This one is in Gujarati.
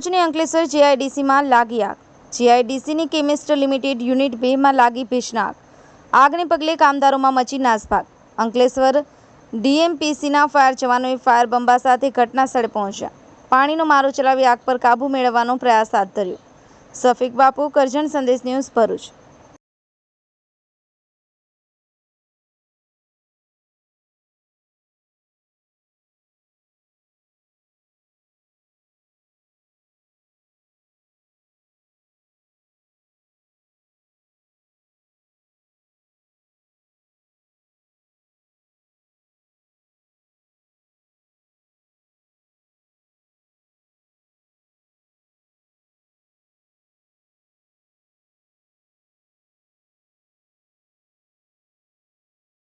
ભરૂચની અંકલેશ્વર જીઆઈડીસીમાં લાગી આગ. જીઆઈડીસીની કેમિસ્ટ લિમિટેડ યુનિટ બેમાં લાગી ભીષણ આગ આગને પગલે કામદારોમાં મચી નાસભાગ. અંકલેશ્વર ડીએમપીસીના ફાયર જવાનોએ ફાયર બંબા સાથે ઘટના સ્થળે પહોંચ્યા. પાણીનો મારો ચલાવી આગ પર કાબૂ મેળવવાનો પ્રયાસ હાથ ધર્યો. સફીક બાપુ, કરજણ સંદેશ ન્યૂઝ ભરૂચ.